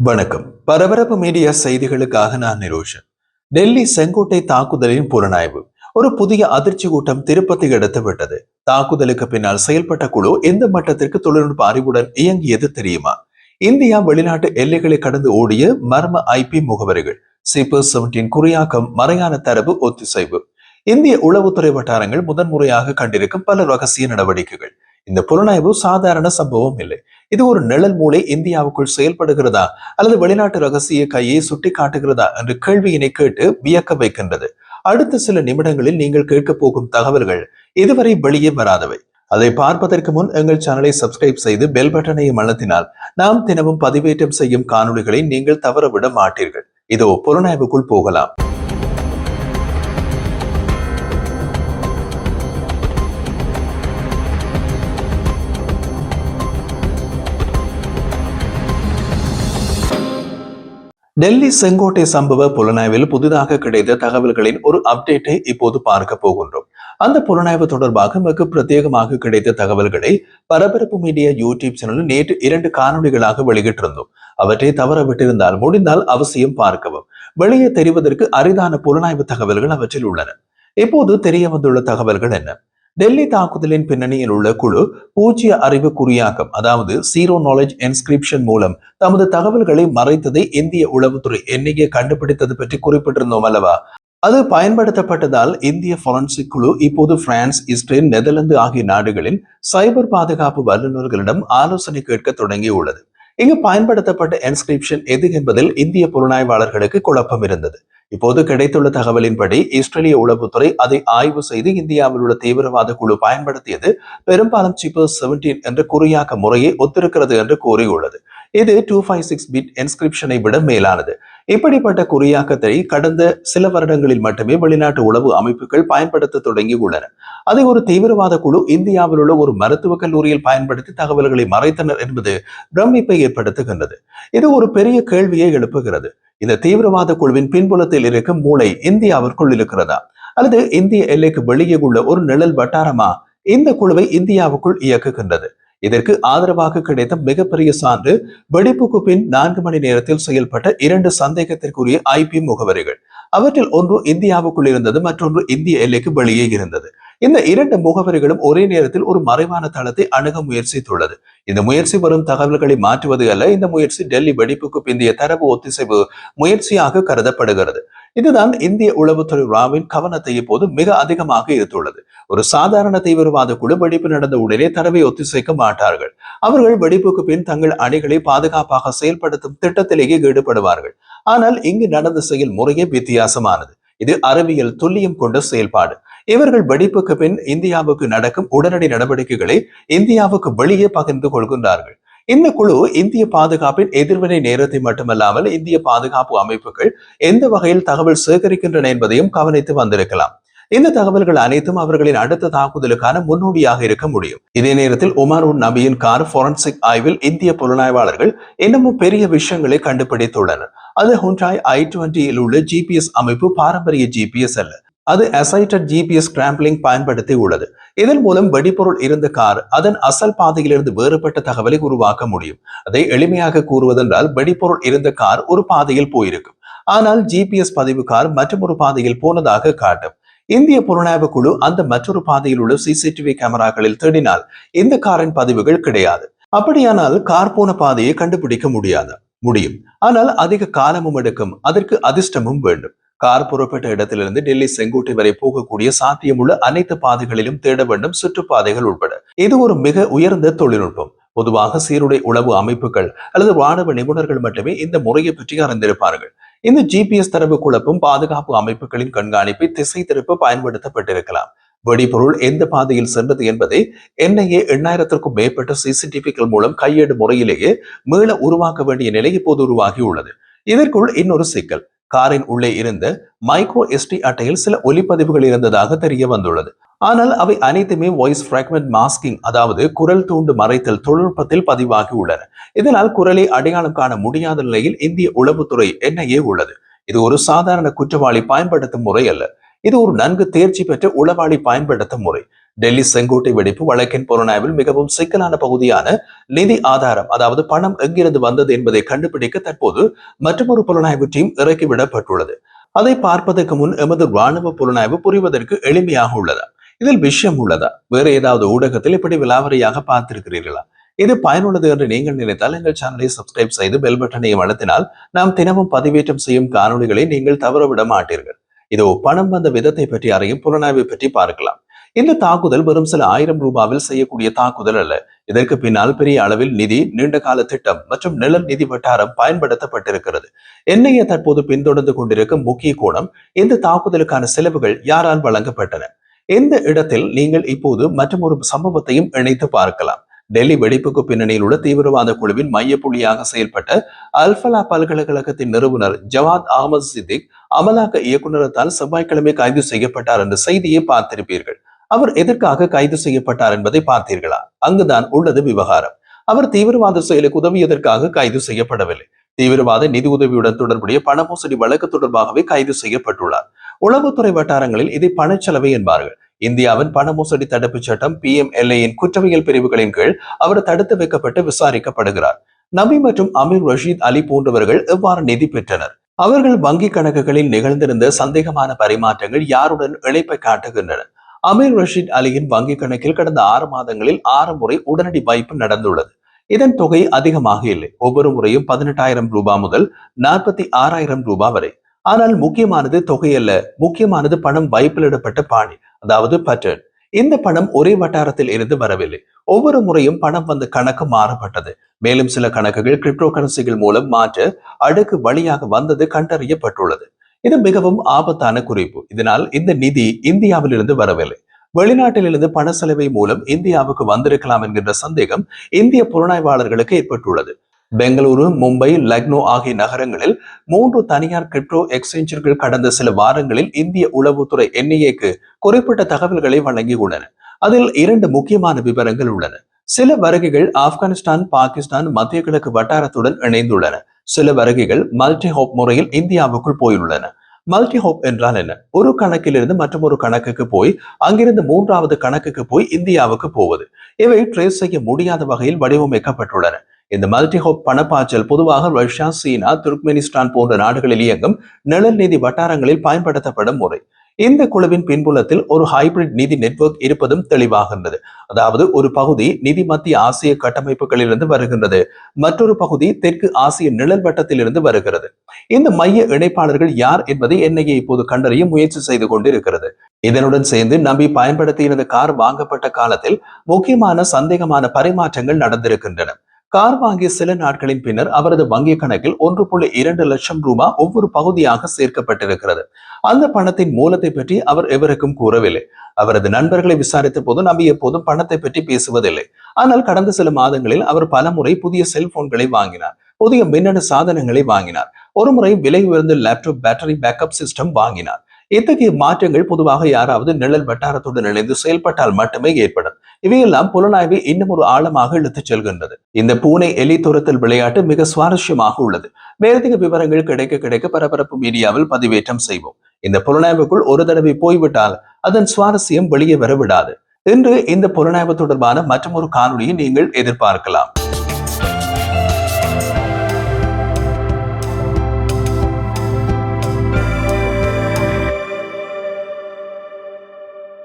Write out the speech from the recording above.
வணக்கம். பரபரப்பு மீடியா செய்திகளுக்காக நான் நிரோஷன். டெல்லி செங்கோட்டை தாக்குதலின் புலனாய்வு. ஒரு புதிய அதிர்ச்சி கூட்டம் திருப்பத்தை எடுத்து விட்டது. தாக்குதலுக்கு பின்னால் செயல்பட்ட குழு எந்த மட்டத்திற்கு தொழில்நுட்ப அறிவுடன் இயங்கியது தெரியுமா? இந்தியா வெளிநாட்டு எல்லைகளை கடந்து ஓடிய மர்ம ஐபி முகவரிகள். சிப்பர் செவன்டீன் குறியாக்கம் மறையான தரவு ஒத்திசைவு. இந்திய உளவுத்துறை வட்டாரங்கள் முதன்முறையாக கண்டிருக்கும் பல ரகசிய நடவடிக்கைகள். இந்த புலனாய்வு சாதாரண சம்பவம் இல்லை இது ஒரு நிழல் மூளை இந்தியாவுக்குள் செயல்படுகிறதா? அல்லது வெளிநாட்டு ரகசிய கையை சுட்டி காட்டுகிறதா? என்ற கேள்வியினை கேட்டு வியக்க வைக்கின்றது. அடுத்த சில நிமிடங்களில் நீங்கள் கேட்க போகும் தகவல்கள் இதுவரை வெளியே வராதவை. அதை பார்ப்பதற்கு முன் எங்கள் சேனலை சப்ஸ்கிரைப் செய்து பெல் பட்டனையும் அழுத்தினால் நாம் தினமும் பதிவேற்றம் செய்யும் காணொளிகளை நீங்கள் தவறவிட மாட்டீர்கள். இதோ புலனாய்வுக்குள் போகலாம். டெல்லி செங்கோட்டை சம்பவ புலனாய்வில் புதிதாக கிடைத்த தகவல்களின் ஒரு அப்டேட்டை இப்போது பார்க்க போகின்றோம். அந்த புலனாய்வு தொடர்பாக மிக பிரத்யேகமாக கிடைத்த தகவல்களை பரபரப்பு மீடியா யூடியூப் சேனலில் நேற்று இரண்டு காணொளிகளாக வெளியிட்டிருந்தோம். அவற்றை தவற விட்டிருந்தால் முடிந்தால் அவசியம் பார்க்கவும். வெளியே தெரிவதற்கு அரிதான புலனாய்வு தகவல்கள் அவற்றில் உள்ளன. இப்போது தெரிய வந்துள்ள தகவல்கள் என்ன? டெல்லி தாக்குதலின் பின்னணியில் உள்ள குழு பூஜ்ய அறிவு குறியாக்கம் அதாவது சீரோ நாலேஜ் என்ஸ்கிரிப்ஷன் மூலம் தமது தகவல்களை மறைத்ததை இந்திய உளவுத்துறை எண்ணிக்கை கண்டுபிடித்தது பற்றி குறிப்பிட்டிருந்தோம் அல்லவா? அது பயன்படுத்தப்பட்டதால் இந்திய ஃபாரன்சிக் குழு இப்போது பிரான்ஸ் இஸ்ரேல் நெதர்லாந்து ஆகிய நாடுகளின் சைபர் பாதுகாப்பு வல்லுநர்களிடம் ஆலோசனை கேட்க தொடங்கியுள்ளது. இங்கு பயன்படுத்தப்பட்ட என்ஸ்கிரிப்ஷன் எது என்பதில் இந்திய புலனாய்வாளர்களுக்கு குழப்பம் இருந்தது. இப்போது கிடைத்துள்ள தகவலின்படி இஸ்ரேலிய உளவுத்துறை அதை ஆய்வு செய்து இந்தியாவில் உள்ள தீவிரவாத குழு பயன்படுத்தியது பெரும்பாலும் சிப்பர் செவன்டீன் என்ற குறியாக்க முறையை ஒத்திருக்கிறது என்று கூறியுள்ளது. இது டூ ஃபைவ் சிக்ஸ் பிட் என்ஸ்கிரிப்ஷனை விட மேலானது. இப்படிப்பட்ட குறியாக்கத்தை கடந்த சில வருடங்களில் மட்டுமே வெளிநாட்டு உளவு அமைப்புகள் பயன்படுத்த தொடங்கி உள்ளன அதை ஒரு தீவிரவாத குழு இந்தியாவில் உள்ள ஒரு மருத்துவக் கல்லூரியில் பயன்படுத்தி தகவல்களை மறைத்தனர் என்பது பிரமிப்பை ஏற்படுத்துகின்றது. இது ஒரு பெரிய கேள்வியை எழுப்புகிறது. இந்த தீவிரவாத குழுவின் பின்புலத்தில் இருக்கும் மூளை இந்தியாவிற்குள் இருக்கிறதா? அல்லது இந்திய எல்லைக்கு வெளியே உள்ள ஒரு நிழல் வட்டாரமா? இந்த குழுவை இந்தியாவுக்குள் இயக்குகின்றது. இதற்கு ஆதரவாக கிடைத்த மிகப்பெரிய சான்று வெடிப்புக்கு பின் நான்கு மணி நேரத்தில் செயல்பட்ட இரண்டு சந்தேகத்திற்குரிய ஐபி முகவரிகள். அவற்றில் ஒன்று இந்தியாவுக்குள் இருந்தது மற்றொன்று இந்திய எல்லைக்கு வெளியே இருந்தது. இந்த இரண்டு முகவரிகளும் ஒரே நேரத்தில் ஒரு மறைவான தளத்தை அணுக முயற்சித்துள்ளது. இந்த முயற்சி வரும் தகவல்களை மாற்றுவது அல்ல இந்த முயற்சி டெல்லி வெடிப்புக்கு பிந்தைய தரவு ஒத்திசைவு முயற்சியாக கருதப்படுகிறது. இதுதான் இந்திய உளவுத்துறை ராவின் கவனத்தை இப்போது மிக அதிகமாக ஈர்த்துள்ளது. ஒரு சாதாரண தீவிரவாத குழு வெடிப்பு நடந்த உடனே தரவை ஒத்திசைக்க மாட்டார்கள். அவர்கள் வெடிப்புக்கு பின் தங்கள் அணிகளை பாதுகாப்பாக செயல்படுத்தும் திட்டத்திலேயே ஈடுபடுவார்கள். ஆனால் இங்கு நடந்த செயல் முறையே வித்தியாசமானது. இது அறிவியல் துல்லியம் கொண்ட செயல்பாடு. இவர்கள் வெடிப்புக்கு பின் இந்தியாவுக்கு நடக்கும் உடனடி நடவடிக்கைகளை இந்தியாவுக்கு வெளியே பகிர்ந்து கொள்கின்றார்கள். இந்த குழு இந்திய பாதுகாப்பின் எதிர்வினை நேரத்தை மட்டுமல்லாமல் இந்திய பாதுகாப்பு அமைப்புகள் எந்த வகையில் தகவல் சேகரிக்கின்றன என்பதையும் கவனித்து வந்திருக்கலாம். இந்த தகவல்கள் அனைத்தும் அவர்களின் அடுத்த தாக்குதலுக்கான முன்னோடியாக இருக்க முடியும். இதே நேரத்தில் உமர் உன் நபியின் கார் போரன்சிக் ஆய்வில் இந்திய புலனாய்வாளர்கள் இன்னமும் பெரிய விஷயங்களை கண்டுபிடித்துள்ளனர். அது ஹுண்டாய் ஐ டுவெண்டியில் உள்ள ஜிபிஎஸ் அமைப்பு பாரம்பரிய ஜிபிஎஸ் அல்ல. அது அசைட்டட் ஜிபிஎஸ் கிராம்பிளிங் பயன்படுத்தி உள்ளது. இதன் மூலம் வெடிபொருள் இருந்த கார் அதன் அசல் பாதையிலிருந்து வேறுபட்ட தகவலை உருவாக்க முடியும். அதை எளிமையாக கூறுவதென்றால் வெடிபொருள் இருந்த கார் ஒரு பாதையில் போயிருக்கும். ஆனால் ஜிபிஎஸ் பதிவு கார் மற்றொரு பாதையில் போனதாக காட்டும். இந்திய புலனாய்வு குழு அந்த மற்றொரு பாதையில் உள்ள சிசிடிவி கேமராக்களில் தேடினால் இந்த காரின் பதிவுகள் கிடையாது. அப்படியானால் கார் போன பாதையை கண்டுபிடிக்க முடியாது முடியும். ஆனால் அதிக காலமும் எடுக்கும். அதற்கு அதிர்ஷ்டமும் வேண்டும். கார் புறப்பட்ட இடத்திலிருந்து டெல்லி செங்கோட்டை வரை போகக்கூடிய சாத்தியமுள்ள அனைத்து பாதைகளிலும் தேட வேண்டும் சுற்றுப்பாதைகள் உட்பட. இது ஒரு மிக உயர்ந்த தொழில்நுட்பம். பொதுவாக சீருடை உளவு அமைப்புகள் அல்லது ராணுவ நிபுணர்கள் மட்டுமே இந்த முறையை பற்றி அறிந்திருப்பார்கள். இந்த ஜிபிஎஸ் தரவு குழப்பம் பாதுகாப்பு அமைப்புகளின் கண்காணிப்பை திசை திருப்ப பயன்படுத்தப்பட்டிருக்கலாம். வெடிபொருள் எந்த பாதையில் சென்றது என்பதை என்ஐஏ எண்ணாயிரத்திற்கும் மேற்பட்ட சிசிடிவிக்கள் மூலம் கையேடு முறையிலேயே மீள உருவாக்க வேண்டிய நிலை இப்போது உருவாகி உள்ளது இதற்குள் இன்னொரு சிக்கல். காரின் உள்ளே இருந்த மைக்ரோ எஸ்டி அட்டையில் சில ஒலிப்பதிவுகள் இருந்ததாக தெரிய வந்துள்ளது. ஆனால் அவை அனைத்துமே வாய்ஸ் ஃப்ராக்மெண்ட் மாஸ்கிங் அதாவது குரல் தூண்டு மறைத்தல் தொழில்நுட்பத்தில் பதிவாகி உள்ளன. இதனால் குரலை அடையாளம் காண முடியாத நிலையில் இந்திய உளவுத்துறை என்ஐஏ உள்ளது. இது ஒரு சாதாரண குற்றவாளி பயன்படுத்தும் முறை அல்ல. இது ஒரு நன்கு தேர்ச்சி பெற்ற உளவாளி பயன்படுத்தும் முறை. டெல்லி செங்கோட்டை வெடிப்பு வழக்கின் புலனாய்வில் மிகவும் சிக்கலான பகுதியான நிதி ஆதாரம் அதாவது பணம் எங்கிருந்து வந்தது என்பதை கண்டுபிடிக்க தற்போது மற்றொரு புலனாய்வு டீம் இறக்கிவிடப்பட்டுள்ளது. அதை பார்ப்பதற்கு முன் எமது ராணுவ புலனாய்வு புரிவதற்கு எளிமையாக உள்ளதா? இதில் விஷயம் உள்ளதா? வேறு ஏதாவது ஊடகத்தில் இப்படி விலாவரியாக பார்த்திருக்கிறீர்களா? இது பயனுள்ளது என்று நீங்கள் நினைத்தால் எங்கள் சேனலை சப்ஸ்கிரைப் செய்து பெல் பட்டனையும் அழுத்தினால் நாம் தினமும் பதிவேற்றம் செய்யும் காணொளிகளை நீங்கள் தவறவிட மாட்டீர்கள். இதோ பணம் வந்த விதத்தை பற்றி அறியும் புலனாய்வை பற்றி பார்க்கலாம். இந்த தாக்குதல் வெறும் சில ஆயிரம் ரூபாவில் செய்யக்கூடிய தாக்குதல் அல்ல. இதற்கு பின்னால் பெரிய அளவில் நிதி நீண்ட கால திட்டம் மற்றும் நிழல் நிதி வட்டாரம் பயன்படுத்தப்பட்டிருக்கிறது. என்னைய தற்போது பின்தொடர்ந்து கொண்டிருக்கும் முக்கிய கோணம் இந்த தாக்குதலுக்கான செலவுகள் யாரால் வழங்கப்பட்டன? இந்த இடத்தில் நீங்கள் இப்போது மற்றும் ஒரு சம்பவத்தையும் இணைத்து பார்க்கலாம். டெல்லி வெடிப்புக்கு பின்னணியில் உள்ள தீவிரவாத குழுவின் மையப்புள்ளியாக செயல்பட்ட அல்பலா பல்கலைக்கழகத்தின் நிறுவனர் ஜவாத் அகமது சித்திக் அமலாக்க இயக்குநரத்தால் செவ்வாய்க்கிழமை கைது செய்யப்பட்டார் என்ற செய்தியை பார்த்திருப்பீர்கள். அவர் எதற்காக கைது செய்யப்பட்டார் என்பதை பார்த்தீர்களா? அங்குதான் உள்ளது விவகாரம். அவர் தீவிரவாத செயலுக்கு உதவியதற்காக கைது செய்யப்படவில்லை. தீவிரவாத நிதி உதவியுடன் தொடர்புடைய பண மோசடி வழக்கு தொடர்பாகவே கைது செய்யப்பட்டுள்ளார். உளவுத்துறை வட்டாரங்களில் இதை பணச்செலவு என்பார்கள். இந்தியாவின் பண மோசடி தடுப்பு சட்டம் பி எம் எல்ஏயின் குற்றவியல் பிரிவுகளின் கீழ் அவர் தடுத்து வைக்கப்பட்டு விசாரிக்கப்படுகிறார். நபி மற்றும் அமீர் ரஷீத் அலி போன்றவர்கள் எவ்வாறு நிதி பெற்றனர்? அவர்கள் வங்கி கணக்குகளில் நிகழ்ந்திருந்த சந்தேகமான பரிமாற்றங்கள் யாருடன் இணைப்பை காட்டுகின்றன? அமீர் ரஷீத் அலியின் வங்கி கணக்கில் கடந்த ஆறு மாதங்களில் ஆறு முறை உடனடி வாய்ப்பு நடந்துள்ளது. இதன் தொகை அதிகமாக இல்லை. ஒவ்வொரு முறையும் பதினெட்டாயிரம் ரூபாய் முதல் நாற்பத்தி ஆறாயிரம் ரூபாய் வரை. ஆனால் முக்கியமானது தொகை அல்ல. முக்கியமானது பணம் வைப்பிலிடப்பட்ட பாணி அதாவது பட்டர்ன் இந்த பணம் ஒரே வட்டாரத்தில் இருந்து வரவில்லை. ஒவ்வொரு முறையும் பணம் வந்த கணக்கு மாறப்பட்டது. மேலும் சில கணக்குகள் கிரிப்டோ கரன்சிகள் மூலம் மாற்ற அடுக்கு வழியாக வந்தது கண்டறியப்பட்டுள்ளது. இது மிகவும் ஆபத்தான குறிப்பு. இதனால் இந்த நிதி இந்தியாவிலிருந்து வரவில்லை. வெளிநாட்டிலிருந்து பண செலவை மூலம் இந்தியாவுக்கு வந்திருக்கலாம் என்கின்ற சந்தேகம் இந்திய புலனாய்வாளர்களுக்கு ஏற்பட்டுள்ளது. பெங்களூரு மும்பை லக்னோ ஆகிய நகரங்களில் மூன்று தனியார் கிரிப்டோ எக்ஸ்சேஞ்சர்கள் கடந்த சில வாரங்களில் இந்திய உளவுத்துறை என்ஐஏக்கு குறிப்பிட்ட தகவல்களை வழங்கியுள்ளன. அதில் இரண்டு முக்கியமான விவரங்கள் உள்ளன. சில வருகைகள் ஆப்கானிஸ்தான் பாகிஸ்தான் மத்திய கிழக்கு வட்டாரத்துடன் இணைந்துள்ளன. சில வருகைகள் மல்டி ஹோப் முறையில் இந்தியாவுக்குள் போயுள்ளன. மல்டி ஹோப் என்றால் என்ன? ஒரு கணக்கிலிருந்து மற்றொரு கணக்குக்கு போய் அங்கிருந்து மூன்றாவது கணக்குக்கு போய் இந்தியாவுக்கு போவது. இவை ட்ரேஸ் செய்ய முடியாத வகையில் வடிவமைக்கப்பட்டுள்ளன. இந்த மல்டிஹோப் பணப்பாய்ச்சல் பொதுவாக ரஷ்யா சீனா துர்க்மெனிஸ்தான் போன்ற நாடுகளில் இயங்கும் நிழல் நிதி வட்டாரங்களில் பயன்படுத்தப்படும் முறை. இந்த குழுவின் பின்புலத்தில் ஒரு ஹைபிரிட் நிதி நெட்வொர்க் இருப்பதும் தெளிவாகின்றது. அதாவது ஒரு பகுதி நிதி மத்திய ஆசிய கட்டமைப்புகளிலிருந்து வருகின்றது. மற்றொரு பகுதி தெற்கு ஆசிய நிழல் வட்டத்திலிருந்து வருகிறது. இந்த மைய இணைப்பாளர்கள் யார் என்பதை என்ஐஏ இப்போது கண்டறிய முயற்சி செய்து கொண்டிருக்கிறது. இதனுடன் சேர்ந்து நம்பி பயன்படுத்தியிருந்த கார் வாங்கப்பட்ட காலத்தில் முக்கியமான சந்தேகமான பரிமாற்றங்கள் நடந்திருக்கின்றன. கார் வாங்கிய சில நாட்களின் பின்னர் அவரது வங்கி கணக்கில் ஒன்று புள்ளி இரண்டு லட்சம் ரூபாய் ஒவ்வொரு பகுதியாக சேர்க்கப்பட்டிருக்கிறது. அந்த பணத்தின் மூலத்தை பற்றி அவர் எவருக்கும் கூறவில்லை. அவரது நண்பர்களை விசாரித்த போது நம்பி எப்போதும் பணத்தை பற்றி பேசுவதில்லை. ஆனால் கடந்த சில மாதங்களில் அவர் பல முறை புதிய செல்போன்களை வாங்கினார். புதிய மின்னணு சாதனங்களை வாங்கினார். ஒரு முறை விலை உயர்ந்த லேப்டாப் பேட்டரி பேக்கப் சிஸ்டம் வாங்கினார். இத்தகைய மாற்றங்கள் பொதுவாக யாராவது நிழல் வட்டாரத்துடன் இணைந்து செயல்பட்டால் மட்டுமே ஏற்படும். இவையெல்லாம் புலனாய்வை இன்னும் ஒரு ஆழமாக இழுத்துச் செல்கின்றது. இந்த பூனை எலி துரத்தல் விளையாட்டு மிக சுவாரஸ்யமாக உள்ளது. மேலதிக விவரங்கள் கிடைக்க கிடைக்க பரபரப்பு மீடியாவில் பதிவேற்றம் செய்வோம். இந்த புலனாய்வுக்குள் ஒரு தடவை போய்விட்டால் அதன் சுவாரஸ்யம் வெளியே வர விடாது இன்று இந்த புலனாய்வு தொடர்பான மற்றொரு காணொலியை நீங்கள் எதிர்பார்க்கலாம்.